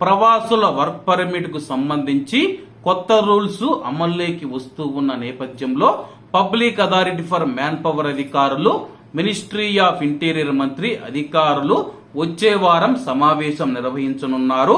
ప్రవాసుల work పర్మిట్కు సంబంధించి కొత్త rules అమల్లోకి వస్తూ ఉన్న నేపథ్యంలో public authority for manpower అధికారులు మినిస్ట్రీ ఆఫ్ ఇంటీరియర్ మంత్రి అధికారులు వచ్చే వారం సమావేశం నిర్వహించనున్నారు.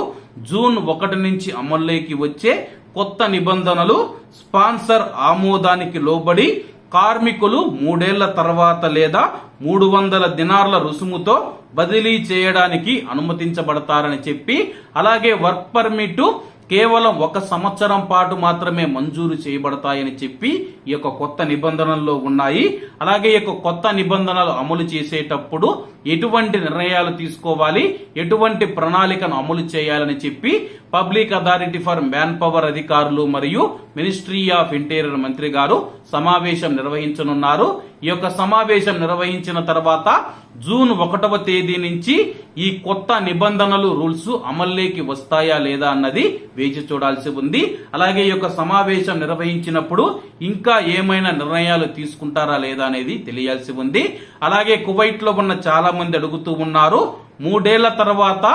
జూన్ ఒకటి నుంచి అమల్లోకి వచ్చే కొత్త నిబంధనలు స్పాన్సర్ ఆమోదానికి లోబడి కార్మికులు మూడేళ్ళ తర్వాత లేదా మూడు వందల దినార్ల రుసుముతో బదిలీ చేయడానికి అనుమతించబడతారని చెప్పి అలాగే వర్క్ పర్మిట్ కేవలం ఒక సంవత్సరం పాటు మాత్రమే మంజూరు చేయబడతాయని చెప్పి ఈ యొక్క కొత్త నిబంధనల్లో ఉన్నాయి. అలాగే ఈ యొక్క కొత్త నిబంధనలు అమలు చేసేటప్పుడు ఎటువంటి నిర్ణయాలు తీసుకోవాలి ఎటువంటి ప్రణాళికను అమలు చేయాలని చెప్పి public authority for manpower అధికారులు మరియు మినిస్ట్రీ ఆఫ్ ఇంటీరియర్ మంత్రి గారు సమావేశం నిర్వహించనున్నారు. ఈ యొక్క సమావేశం నిర్వహించిన తర్వాత జూన్ ఒకటవ తేదీ నుంచి ఈ కొత్త నిబంధనలు రూల్స్ అమల్లోకి వస్తాయా లేదా అన్నది వేచి చూడాల్సి ఉంది. అలాగే ఈ యొక్క సమావేశం నిర్వహించినప్పుడు ఇంకా ఏమైనా నిర్ణయాలు తీసుకుంటారా లేదా అనేది తెలియాల్సి ఉంది. అలాగే కువైట్లో ఉన్న చాలా మంది అడుగుతూ ఉన్నారు. మూడేళ్ళ తర్వాత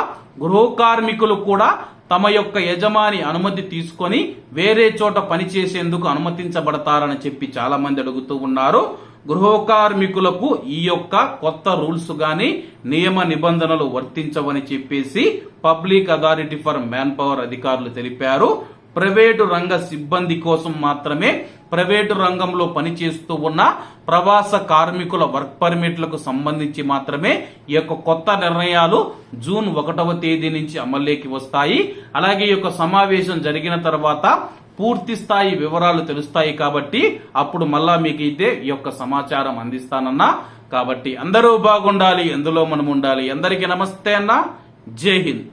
గృహ కార్మికులు కూడా తమ యొక్క యజమాని అనుమతి తీసుకొని వేరే చోట పనిచేసేందుకు అనుమతించబడతారని చెప్పి చాలా మంది అడుగుతూ ఉన్నారు. గృహ కార్మికులకు ఈ యొక్క కొత్త రూల్స్ గాని నియమ నిబంధనలు వర్తించవని చెప్పేసి public authority for manpower అధికారులు తెలిపారు. ప్రైవేటు రంగ సిబ్బంది కోసం మాత్రమే ప్రైవేటు రంగంలో పనిచేస్తూ ఉన్న ప్రవాస కార్మికుల వర్క్ పర్మిట్లకు సంబంధించి మాత్రమే ఈ యొక్క కొత్త నిర్ణయాలు జూన్ ఒకటవ తేదీ నుంచి అమల్లోకి వస్తాయి. అలాగే ఈ యొక్క సమావేశం జరిగిన తర్వాత పూర్తి స్థాయి వివరాలు తెలుస్తాయి కాబట్టి అప్పుడు మళ్ళా మీకు అయితే ఈ యొక్క సమాచారం అందిస్తానన్నా. కాబట్టి అందరూ బాగుండాలి ఎందులో మనం ఉండాలి అందరికీ నమస్తే అన్న. జై హింద్.